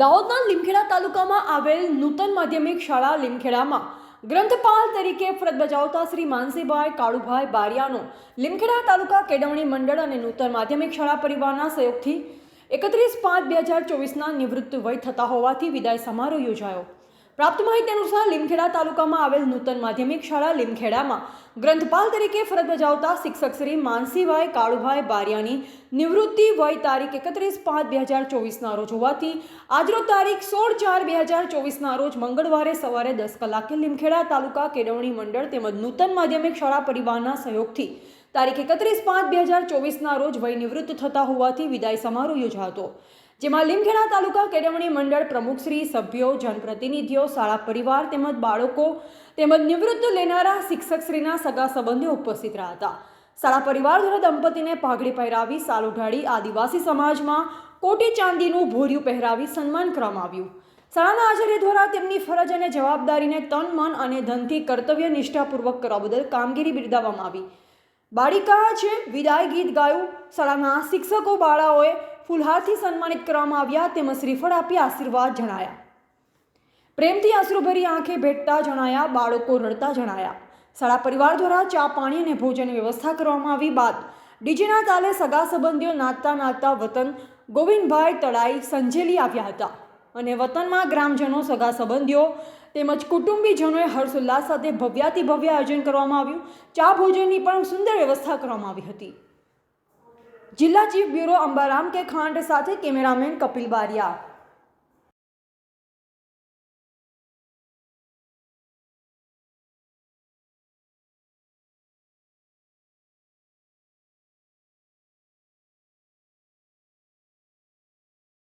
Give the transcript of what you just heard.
દાહોદના લીમખેડા તાલુકામાં આવેલ નૂતન માધ્યમિક શાળા લીમખેડામાં. ગ્રંથપાલ તરીકે ફરજ બજાવતા શ્રી માનસીભાઈ કાળુભાઈ બારિયાનો લીમખેડા તાલુકા કેળવણી મંડળ અને નૂતન માધ્યમિક શાળા પરિવારના સહયોગથી એકત્રીસ પાંચ બે હજાર ચોવીસના નિવૃત્ત વય થતા હોવાથી વિદાય સમારોહ યોજાયો. પ્રાપ્ત માહિતી અનુસાર લીમખેડા તાલુકામાં આવેલ નૂતન માધ્યમિક શાળા લીમખેડામાં ગ્રંથપાલ તરીકે ફરજ બજાવતા શિક્ષક શ્રી માનસીભાઈ કાળુભાઈ બારિયાની નિવૃત્તિ વય તારીખ એકત્રીસ પાંચ બે હજાર ચોવીસના રોજ હોવાથી આજનો તારીખ સોળ ચાર બે હજાર ચોવીસના રોજ મંગળવારે સવારે દસ કલાકે લીમખેડા તાલુકા કેળવણી મંડળ તેમજ નૂતન માધ્યમિક શાળા પરિવારના સહયોગથી તારીખ એકત્રીસ પાંચ બે હજાર ચોવીસના રોજ વય નિવૃત્ત થતા હોવાથી વિદાય સમારોહ યોજાતો. જેમાં લીમખેડા તાલુકા કેળવણી મંડળ પ્રમુખશ્રી સભ્યો, જનપ્રતિનિધિઓ, શાળા પરિવાર તેમજ બાળકો તેમજ નિવૃત્ત લેનારા શિક્ષકશ્રીના સગા સંબંધીઓ ઉપસ્થિત રહ્યા હતા. શાળા પરિવાર દ્વારા દંપતીને પાઘડી પહેરાવી સાલ ઉઢાડી આદિવાસી સમાજમાં કોટી ચાંદીનું ભોર્યું પહેરાવી સન્માન કરવામાં આવ્યું. શાળાના આચાર્ય દ્વારા તેમની ફરજ અને જવાબદારીને તન, મન અને ધનથી કર્તવ્ય નિષ્ઠાપૂર્વક કરવા બદલ કામગીરી બિરદાવવામાં આવી. બાળિકા છે, વિદાય ગીત ગાયું. શાળાના શિક્ષકો બાળાઓએ ફુલહારથી સન્માનિત કરવામાં આવ્યા તેમજ શ્રીફળ આપી આશીર્વાદ જણાયા. પ્રેમથી અશ્રુભરી આંખે ભેટતા જણાયા, બાળકો રડતા જણાયા. શાળા પરિવાર દ્વારા ચા, પાણી અને ભોજનની વ્યવસ્થા કરવામાં આવી બાદ ડીજેના તાલે સગા સંબંધીઓ નાચતા નાચતા વતન ગોવિંદભાઈ તળાઈ, સંજેલી આવ્યા હતા. અને વતનમાં ગ્રામજનો, સગા સંબંધીઓ તેમજ કુટુંબીજનોએ હર્ષોલ્લાસ સાથે ભવ્યાતિ ભવ્ય આયોજન કરવામાં આવ્યું. ચા ભોજનની પણ સુંદર વ્યવસ્થા કરવામાં આવી હતી. જિલ્લા ચીફ બ્યુરો અંબારામ કે ખાંડ સાથે કેમેરામેન કપિલ બારિયા.